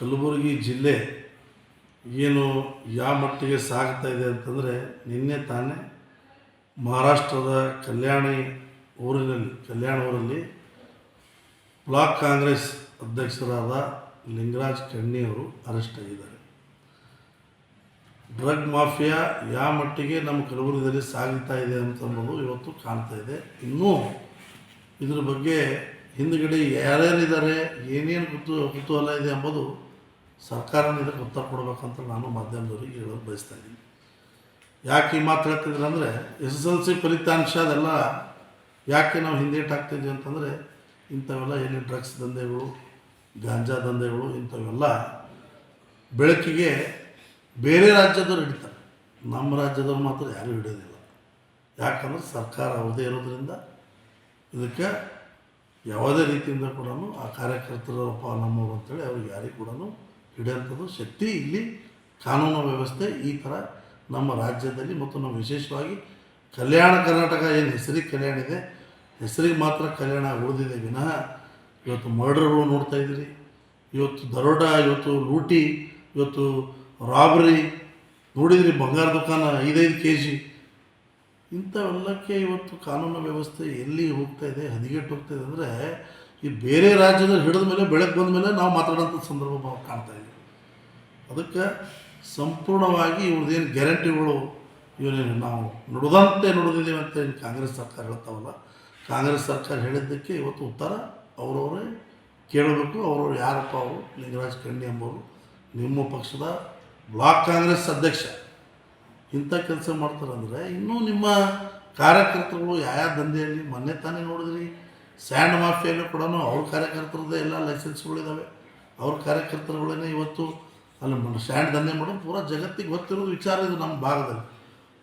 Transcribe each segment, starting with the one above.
ಕಲಬುರಗಿ ಜಿಲ್ಲೆ ಏನು ಯಾವ ಮಟ್ಟಿಗೆ ಸಾಗ್ತಾ ಇದೆ ಅಂತಂದರೆ ನಿನ್ನೆ ತಾನೇ ಮಹಾರಾಷ್ಟ್ರದ ಕಲ್ಯಾಣಿ ಊರಿನಲ್ಲಿ, ಕಲ್ಯಾಣ ಊರಲ್ಲಿ ಬ್ಲಾಕ್ ಕಾಂಗ್ರೆಸ್ ಅಧ್ಯಕ್ಷರಾದ ಲಿಂಗರಾಜ್ ಕಣ್ಣಿಯವರು ಅರೆಸ್ಟ್ ಆಗಿದ್ದಾರೆ. ಡ್ರಗ್ ಮಾಫಿಯಾ ಯಾವ ಮಟ್ಟಿಗೆ ನಮ್ಮ ಕಲಬುರಗಿಯಲ್ಲಿ ಸಾಗ್ತಾ ಇದೆ ಅಂತಂಬುದು ಇವತ್ತು ಕಾಣ್ತಾ ಇದೆ. ಇನ್ನೂ ಇದ್ರ ಬಗ್ಗೆ ಹಿಂದ್ಗಡೆ ಯಾರ್ಯಾರಿದ್ದಾರೆ, ಏನೇನು ಕುತು ಕುತೂಹಲ ಇದೆ ಎಂಬುದು ಸರ್ಕಾರನ ಇದಕ್ಕೆ ಉತ್ತರ ಕೊಡಬೇಕಂತ ನಾನು ಮಾಧ್ಯಮದವರಿಗೆ ಹೇಳೋದು ಬಯಸ್ತಾ ಯಾಕೆ ಈ ಮಾತು ಹೇಳ್ತಿದ್ರು ಅಂದರೆ ಎಸ್ ಎಸ್ ಎಲ್ ಸಿ ಫಲಿತಾಂಶ ಅದೆಲ್ಲ ಯಾಕೆ ನಾವು ಹಿಂದೇಟ್ ಹಾಕ್ತಿದ್ವಿ ಅಂತಂದರೆ ಇಂಥವೆಲ್ಲ ಏನು ಡ್ರಗ್ಸ್ ದಂಧೆಗಳು, ಗಾಂಜಾ ದಂಧೆಗಳು, ಇಂಥವೆಲ್ಲ ಬೆಳಕಿಗೆ ಬೇರೆ ರಾಜ್ಯದವ್ರು ಹಿಡಿತಾರೆ. ನಮ್ಮ ರಾಜ್ಯದವ್ರು ಮಾತ್ರ ಯಾರೂ ಹಿಡಿಯೋದಿಲ್ಲ. ಯಾಕಂದ್ರೆ ಸರ್ಕಾರ ಅವಧಿ ಇರೋದ್ರಿಂದ ಇದಕ್ಕೆ ಯಾವುದೇ ರೀತಿಯಿಂದ ಕೂಡ ಆ ಕಾರ್ಯಕರ್ತರಪ್ಪ ನಮ್ಮವರು ಅಂತೇಳಿ ಅವ್ರಿಗೆ ಯಾರಿಗೂ ಕೂಡ ಹಿಡಿಯೋಂಥದ್ದು ಶಕ್ತಿ ಇಲ್ಲಿ ಕಾನೂನು ವ್ಯವಸ್ಥೆ ಈ ಥರ ನಮ್ಮ ರಾಜ್ಯದಲ್ಲಿ ಮತ್ತು ನಮ್ಮ ವಿಶೇಷವಾಗಿ ಕಲ್ಯಾಣ ಕರ್ನಾಟಕ ಏನು ಹೆಸರಿಗೆ ಕಲ್ಯಾಣ ಇದೆ, ಹೆಸರಿಗೆ ಮಾತ್ರ ಕಲ್ಯಾಣ ಉಳಿದಿದೆ ವಿನಃ ಇವತ್ತು ಮರ್ಡರ್ಗಳು ನೋಡ್ತಾ ಇದ್ದೀರಿ. ಇವತ್ತು ದರೋಡ, ಇವತ್ತು ಲೂಟಿ, ಇವತ್ತು ರಾಬರಿ ನೋಡಿದ್ರಿ ಬಂಗಾರ ದುಕಾನ ಐದೈದು ಕೆ ಜಿ ಇಂಥವೆಲ್ಲಕ್ಕೆ ಇವತ್ತು ಕಾನೂನು ವ್ಯವಸ್ಥೆ ಎಲ್ಲಿ ಹೋಗ್ತಾ ಇದೆ, ಹದಿಗೆಟ್ಟು ಹೋಗ್ತಾ ಇದೆ ಅಂದರೆ ಈ ಬೇರೆ ರಾಜ್ಯದಲ್ಲಿ ಹಿಡಿದ ಮೇಲೆ ಬೆಳಗ್ಗೆ ಬಂದ ಮೇಲೆ ನಾವು ಮಾತಾಡೋಂಥ ಸಂದರ್ಭ ಕಾಣ್ತಾ ಇದ್ದೀವಿ ಅದಕ್ಕೆ ಸಂಪೂರ್ಣವಾಗಿ ಇವ್ರದ್ದೇನು ಗ್ಯಾರಂಟಿಗಳು ಇವನೇನು ನಾವು ನುಡಿದಂತೆ ನುಡಿದಿದ್ದೀವಿ ಅಂತ ಏನು ಕಾಂಗ್ರೆಸ್ ಸರ್ಕಾರ ಹೇಳ್ತಾವಲ್ಲ, ಕಾಂಗ್ರೆಸ್ ಸರ್ಕಾರ ಹೇಳಿದ್ದಕ್ಕೆ ಇವತ್ತು ಉತ್ತರ ಅವರವರೇ ಕೇಳಬೇಕು, ಅವರವ್ರು ಯಾರಪ್ಪ ಅವರು, ಲಿಂಗರಾಜ್ ಕಣ್ಣಿ ಎಂಬವರು, ನಿಮ್ಮ ಪಕ್ಷದ ಬ್ಲಾಕ್ ಕಾಂಗ್ರೆಸ್ ಅಧ್ಯಕ್ಷ. ಇಂಥ ಕೆಲಸ ಮಾಡ್ತಾರಂದರೆ ಇನ್ನೂ ನಿಮ್ಮ ಕಾರ್ಯಕರ್ತರುಗಳು ಯಾವ ದಂಧೆಯಲ್ಲಿ ಮೊನ್ನೆ ತಾನೇ ನೋಡಿದ್ರಿ ಸ್ಯಾಂಡ್ ಮಾಫಿಯಲ್ಲೂ ಕೂಡ ಅವ್ರ ಕಾರ್ಯಕರ್ತರದ್ದು ಎಲ್ಲ ಲೈಸೆನ್ಸ್ಗಳಿದ್ದಾವೆ ಅವ್ರ ಕಾರ್ಯಕರ್ತರುಗಳೇ ಇವತ್ತು ಅಲ್ಲಿ ಸ್ಯಾಂಡ್ ದಂಧೆ ಮಾಡೋದು ಪೂರಾ ಜಗತ್ತಿಗೆ ಗೊತ್ತಿರೋದು ವಿಚಾರ ಇದು ನಮ್ಮ ಭಾಗದಲ್ಲಿ.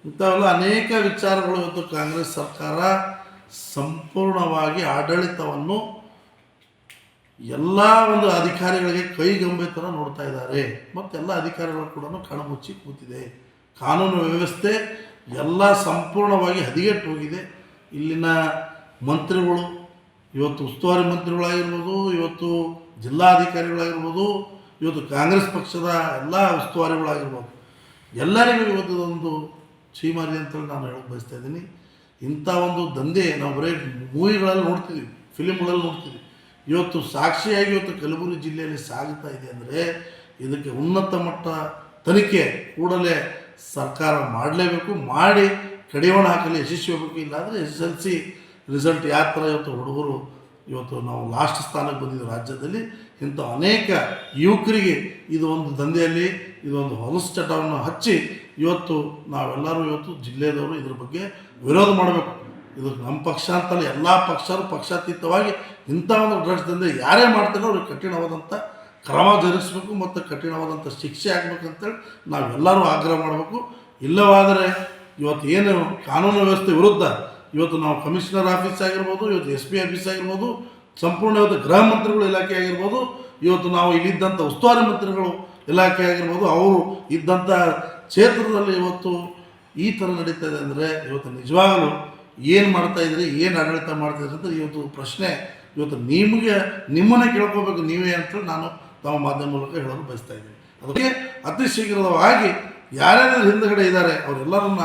ಇಂಥವೆಲ್ಲ ಅನೇಕ ವಿಚಾರಗಳು ಇವತ್ತು ಕಾಂಗ್ರೆಸ್ ಸರ್ಕಾರ ಸಂಪೂರ್ಣವಾಗಿ ಆಡಳಿತವನ್ನು ಎಲ್ಲ ಒಂದು ಅಧಿಕಾರಿಗಳಿಗೆ ಕೈಗೊಂಬೆ ಥರ ನೋಡ್ತಾ ಇದ್ದಾರೆ. ಮತ್ತು ಎಲ್ಲ ಅಧಿಕಾರಿಗಳು ಕೂಡ ಕಣಮುಚ್ಚಿ ಕೂತಿದೆ. ಕಾನೂನು ವ್ಯವಸ್ಥೆ ಎಲ್ಲ ಸಂಪೂರ್ಣವಾಗಿ ಹದಿಗೆಟ್ಟು ಹೋಗಿದೆ ಇಲ್ಲಿನ ಮಂತ್ರಿಗಳು ಇವತ್ತು ಉಸ್ತುವಾರಿ ಮಂತ್ರಿಗಳಾಗಿರ್ಬೋದು, ಇವತ್ತು ಜಿಲ್ಲಾಧಿಕಾರಿಗಳಾಗಿರ್ಬೋದು, ಇವತ್ತು ಕಾಂಗ್ರೆಸ್ ಪಕ್ಷದ ಎಲ್ಲ ಉಸ್ತುವಾರಿಗಳಾಗಿರ್ಬೋದು, ಎಲ್ಲರಿಗೂ ಇವತ್ತು ಒಂದು ಚೀಮಾರಿ ಅಂತೇಳಿ ನಾನು ಹೇಳಕ್ಕೆ ಬಯಸ್ತಾ ಇದ್ದೀನಿ. ಇಂಥ ಒಂದು ದಂಧೆ ನಾವು ಬರೀ ಮೂವಿಗಳಲ್ಲಿ ನೋಡ್ತೀವಿ ಫಿಲಿಮ್ಗಳಲ್ಲಿ ನೋಡ್ತೀವಿ. ಇವತ್ತು ಸಾಕ್ಷಿಯಾಗಿ ಇವತ್ತು ಕಲಬುರಗಿ ಜಿಲ್ಲೆಯಲ್ಲಿ ಸಾಗುತ್ತಾ ಇದೆ ಅಂದರೆ ಇದಕ್ಕೆ ಉನ್ನತ ಮಟ್ಟ ತನಿಖೆ ಕೂಡಲೇ ಸರ್ಕಾರ ಮಾಡಲೇಬೇಕು, ಮಾಡಿ ಕಡಿವಾಣ ಹಾಕಲು, ಯಶಸ್ವಿ ಆಗಬೇಕು. ಇಲ್ಲಾಂದರೆ ಎಸ್ ಎಲ್ ಸಿ ರಿಸಲ್ಟ್ ಯಾವ ಥರ ಇವತ್ತು ಹುಡುಗರು ಇವತ್ತು ನಾವು ಲಾಸ್ಟ್ ಸ್ಥಾನಕ್ಕೆ ಬಂದಿದ್ದೀವಿ ರಾಜ್ಯದಲ್ಲಿ ಇಂಥ ಅನೇಕ ಯುವಕರಿಗೆ ಇದು ಒಂದು ದಂಧೆಯಲ್ಲಿ ಇದೊಂದು ಹೊಲಸು ಚಟವನ್ನು ಹಚ್ಚಿ ಇವತ್ತು ನಾವೆಲ್ಲರೂ ಇವತ್ತು ಜಿಲ್ಲೆದವರು ಇದ್ರ ಬಗ್ಗೆ ವಿರೋಧ ಮಾಡಬೇಕು. ಇದು ನಮ್ಮ ಪಕ್ಷ ಅಂತಲ್ಲ, ಎಲ್ಲ ಪಕ್ಷರು ಪಕ್ಷಾತೀತವಾಗಿ ಇಂಥ ಒಂದು ಡ್ರಗ್ಸ್ ದಂಧೆ ಯಾರೇ ಮಾಡ್ತಾರೋ ಅವ್ರಿಗೆ ಕಠಿಣವಾದಂಥ ಕ್ರಮ ಜರುಗಿಸ್ಬೇಕು ಮತ್ತು ಕಠಿಣವಾದಂಥ ಶಿಕ್ಷೆ ಆಗಬೇಕು ಅಂತೇಳಿ ನಾವೆಲ್ಲರೂ ಆಗ್ರಹ ಮಾಡಬೇಕು. ಇಲ್ಲವಾದರೆ ಇವತ್ತು ಏನು ಕಾನೂನು ವ್ಯವಸ್ಥೆ ವಿರುದ್ಧ ಇವತ್ತು ನಾವು ಕಮಿಷನರ್ ಆಫೀಸ್ ಆಗಿರ್ಬೋದು, ಇವತ್ತು ಎಸ್ ಪಿ ಆಫೀಸ್ ಆಗಿರ್ಬೋದು ಸಂಪೂರ್ಣ ಇವತ್ತು ಗೃಹ ಮಂತ್ರಿಗಳು ಇಲಾಖೆ ಆಗಿರ್ಬೋದು, ಇವತ್ತು ನಾವು ಇಲ್ಲಿದ್ದಂಥ ಉಸ್ತುವಾರಿ ಮಂತ್ರಿಗಳು ಇಲಾಖೆ ಆಗಿರ್ಬೋದು, ಅವರು ಇದ್ದಂಥ ಕ್ಷೇತ್ರದಲ್ಲಿ ಇವತ್ತು ಈ ಥರ ನಡೀತಾ ಇದೆ ಅಂದರೆ ಇವತ್ತು ನಿಜವಾಗಲೂ ಏನು ಮಾಡ್ತಾ ಇದ್ರಿ, ಏನು ಆಡಳಿತ ಮಾಡ್ತಾ ಇದ್ರಿ ಅಂತ ಇವತ್ತು ಪ್ರಶ್ನೆ ಇವತ್ತು ನಿಮಗೆ, ನಿಮ್ಮನ್ನೇ ಕೇಳ್ಕೋಬೇಕು ನೀವೇ ಅಂತೇಳಿ ನಾನು ತಮ್ಮ ಮಾಧ್ಯಮ ಮೂಲಕ ಹೇಳಲು ಬಯಸ್ತಾ ಇದ್ದೀನಿ. ಅದಕ್ಕೆ ಅತಿ ಶೀಘ್ರವಾಗಿ ಯಾರ್ಯಾರು ಹಿಂದುಗಡೆ ಇದ್ದಾರೆ, ಅವರೆಲ್ಲರನ್ನ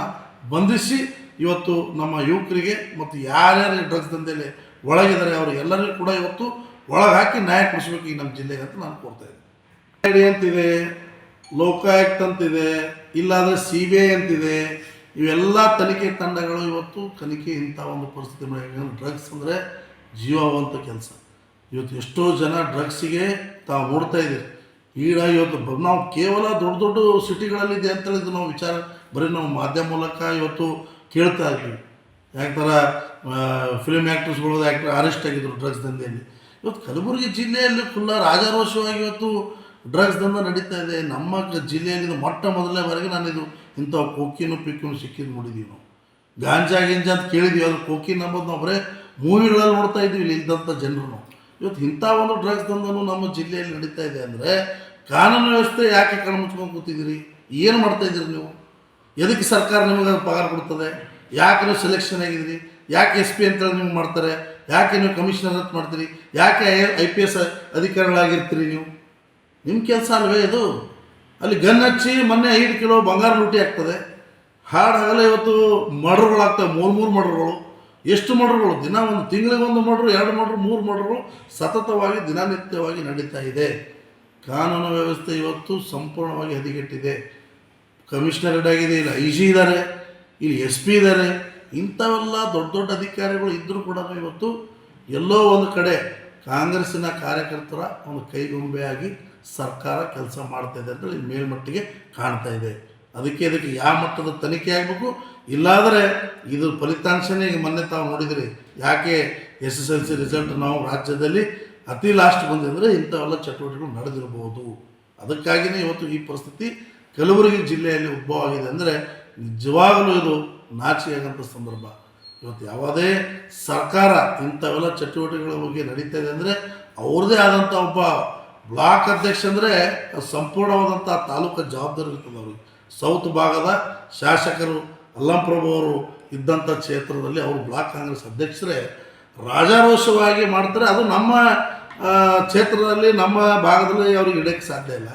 ಬಂಧಿಸಿ ಇವತ್ತು ನಮ್ಮ ಯುವಕರಿಗೆ ಮತ್ತು ಯಾರ್ಯಾರು ಡ್ರಗ್ಸ್ ದಂಧೆಯಲ್ಲಿ ಒಳಗಿದ್ದಾರೆ, ಅವರು ಎಲ್ಲರಿಗೂ ಕೂಡ ಇವತ್ತು ಒಳಗೆ ಹಾಕಿ ನ್ಯಾಯ ಕೊಡಿಸ್ಬೇಕು ಈ ನಮ್ಮ ಜಿಲ್ಲೆಗೆ ಅಂತ ನಾನು ಕೊಡ್ತಾ ಇದ್ದೀನಿ. ಅಂತಿದೆ ಲೋಕಾಯುಕ್ತ ಅಂತಿದೆ, ಇಲ್ಲಾಂದರೆ ಸಿ ಬಿ ಐ ಅಂತಿದೆ, ಇವೆಲ್ಲ ತನಿಖೆ ತಂಡಗಳು ಇವತ್ತು ತನಿಖೆ ಇಂಥ ಒಂದು ಪರಿಸ್ಥಿತಿ ಡ್ರಗ್ಸ್ ಅಂದರೆ ಜೀವವಂತ ಕೆಲಸ. ಇವತ್ತು ಎಷ್ಟೋ ಜನ ಡ್ರಗ್ಸಿಗೆ ತಾವು ಓಡ್ತಾ ಇದ್ದೀರಿ. ಈಗ ಇವತ್ತು ನಾವು ಕೇವಲ ದೊಡ್ಡ ದೊಡ್ಡ ಸಿಟಿಗಳಲ್ಲಿದೆ ಅಂತೇಳಿದ್ರು ನಾವು ವಿಚಾರ, ಬರೀ ನಾವು ಮಾಧ್ಯಮ ಮೂಲಕ ಇವತ್ತು ಕೇಳ್ತಾ ಇದ್ವಿ ಯಾಕೆ ಥರ ಫಿಲ್ಮ್ ಆ್ಯಕ್ಟರ್ಸ್ಗಳು ಆ್ಯಕ್ಟರ್ ಅರೆಸ್ಟ್ ಆಗಿದ್ರು ಡ್ರಗ್ಸ್ ದಂಧೆಯಲ್ಲಿ. ಇವತ್ತು ಕಲಬುರಗಿ ಜಿಲ್ಲೆಯಲ್ಲಿ ಫುಲ್ಲ ರಾಜಾರೋಷವಾಗಿ ಇವತ್ತು ಡ್ರಗ್ಸ್ ದಂಧೆ ನಡೀತಾ ಇದೆ. ನಮ್ಮ ಜಿಲ್ಲೆಯಲ್ಲಿ ಮೊಟ್ಟ ಮೊದಲನೇ ಬಾರಿಗೆ ನಾನು ಇದು ಇಂಥ ಕೋಕಿನೂ ಪಿಕ್ಕಿನೂ ಸಿಕ್ಕಿದ್ದು ನೋಡಿದ್ದೀವಿ ನಾವು. ಗಾಂಜಾ, ಗಿಂಜಾ ಅಂತ ಕೇಳಿದ್ವಿ. ಅದು ಕೋಕಿನ್ ಅಂಬೋದು ನಾವು ಬರೇ ಮೂವಿಗಳಲ್ಲಿ ನೋಡ್ತಾ ಇದ್ದೀವಿ ಇಲ್ಲಿ ಇದ್ದಂಥ ಜನರು ಇವತ್ತು ಇಂಥ ಒಂದು ಡ್ರಗ್ಸ್ ದಂಧನು ನಮ್ಮ ಜಿಲ್ಲೆಯಲ್ಲಿ ನಡೀತಾ ಇದೆ ಅಂದರೆ ಕಾನೂನು ವ್ಯವಸ್ಥೆ ಯಾಕೆ ಕಣ್ಮುಚ್ಕೊಂಡು ಕೂತಿದ್ದೀರಿ? ಏನು ಮಾಡ್ತಾ ಇದ್ದೀರಿ ನೀವು? ಎದಕ್ಕೆ ಸರ್ಕಾರ ನಿಮಗೆ ಪಗಾರ ಕೊಡ್ತದೆ? ಯಾಕೆ ನೀವು ಸೆಲೆಕ್ಷನ್ ಆಗಿದ್ದೀರಿ ಯಾಕೆ ಎಸ್ ಪಿ ಅಂತೇಳಿ ನಿಮ್ಗೆ ಮಾಡ್ತಾರೆ? ಯಾಕೆ ನೀವು ಕಮಿಷನರ್ ಅಂತ ಮಾಡ್ತೀರಿ? ಯಾಕೆ ಐ ಪಿ ಎಸ್ ಅಧಿಕಾರಿಗಳಾಗಿರ್ತೀರಿ ನೀವು? ನಿಮ್ಮ ಕೆಲಸ ಅಲ್ವೇ ಇದು? ಅಲ್ಲಿ ಗನ್ ಹಚ್ಚಿ ಮೊನ್ನೆ ಐದು ಕಿಲೋ ಬಂಗಾರ ಲೂಟಿ ಆಗ್ತದೆ. ಹಾಡು ಇವತ್ತು ಮರ್ಡ್ರುಗಳಾಗ್ತವೆ. ಮೂರು ಮೂರು ಮರ್ಡ್ರುಗಳು. ಎಷ್ಟು ಮರ್ಡ್ರುಗಳು? ದಿನ ಒಂದು ತಿಂಗಳಿಗೆ ಒಂದು ಮರ್ಡ್ರು, ಎರಡು ಮರ್ಡ್ರು, ಮೂರು ಮರ್ಡ್ರುಗಳು ಸತತವಾಗಿ, ದಿನನಿತ್ಯವಾಗಿ ನಡೀತಾ ಇದೆ. ಕಾನೂನು ವ್ಯವಸ್ಥೆ ಇವತ್ತು ಸಂಪೂರ್ಣವಾಗಿ ಹದಿಗೆಟ್ಟಿದೆ. ಕಮಿಷನರೇಟ್ ಆಗಿದೆ ಇಲ್ಲ ಐ ಜಿ ಇದ್ದಾರೆ ಇಲ್ಲಿ ಎಸ್ ಪಿ ಇದ್ದಾರೆ ಇಂಥವೆಲ್ಲ ದೊಡ್ಡ ದೊಡ್ಡ ಅಧಿಕಾರಿಗಳು ಇದ್ದರೂ ಕೂಡ ಇವತ್ತು ಎಲ್ಲೋ ಒಂದು ಕಡೆ ಕಾಂಗ್ರೆಸ್ಸಿನ ಕಾರ್ಯಕರ್ತರ ಒಂದು ಕೈಗೊಂಬೆಯಾಗಿ ಸರ್ಕಾರ ಕೆಲಸ ಮಾಡ್ತಾಯಿದೆ ಅಂತೇಳಿ ಮೇಲ್ಮಟ್ಟಿಗೆ ಕಾಣ್ತಾ ಇದೆ. ಅದಕ್ಕೆ ಇದಕ್ಕೆ ಯಾವ ಮಟ್ಟದ ತನಿಖೆ ಆಗಬೇಕು? ಇಲ್ಲಾದರೆ ಇದು ಫಲಿತಾಂಶನೇ ಈಗ ಮೊನ್ನೆ ತಾವು ನೋಡಿದಿರಿ. ಯಾಕೆ S S L C result ನಾವು ರಾಜ್ಯದಲ್ಲಿ ಅತಿ ಲಾಸ್ಟ್ ಬಂದಿದ್ರೆ ಇಂಥವೆಲ್ಲ ಚಟುವಟಿಕೆಗಳು ನಡೆದಿರ್ಬೋದು. ಅದಕ್ಕಾಗಿಯೇ ಇವತ್ತು ಈ ಪರಿಸ್ಥಿತಿ ಕಲಬುರಗಿ ಜಿಲ್ಲೆಯಲ್ಲಿ ಉದ್ಭವವಾಗಿದೆ ಅಂದರೆ ನಿಜವಾಗಲೂ ಇದು ನಾಚಿಕೆಯಾಗಂಥ ಸಂದರ್ಭ. ಇವತ್ತು ಯಾವುದೇ ಸರ್ಕಾರ ಇಂಥವೆಲ್ಲ ಚಟುವಟಿಕೆಗಳ ಬಗ್ಗೆ ನಡೀತಾ ಇದೆ ಅಂದರೆ ಅವ್ರದ್ದೇ ಆದಂಥ ಒಬ್ಬ ಬ್ಲಾಕ್ ಅಧ್ಯಕ್ಷ ಅಂದರೆ ಸಂಪೂರ್ಣವಾದಂಥ ತಾಲೂಕು ಜವಾಬ್ದಾರಿ ಇರ್ತದೆ ಅವ್ರಿಗೆ. ಸೌತ್ ಭಾಗದ ಶಾಸಕರು ಅಲ್ಲಂಪ್ರಭು ಅವರು ಇದ್ದಂಥ ಕ್ಷೇತ್ರದಲ್ಲಿ ಅವರು ಬ್ಲಾಕ್ ಕಾಂಗ್ರೆಸ್ ಅಧ್ಯಕ್ಷರೇ ರಾಜಾರೋಷವಾಗಿ ಮಾಡ್ತಾರೆ. ಅದು ನಮ್ಮ ಕ್ಷೇತ್ರದಲ್ಲಿ ನಮ್ಮ ಭಾಗದಲ್ಲಿ ಅವ್ರಿಗೆ ಇಡೋಕ್ಕೆ ಸಾಧ್ಯ ಇಲ್ಲ.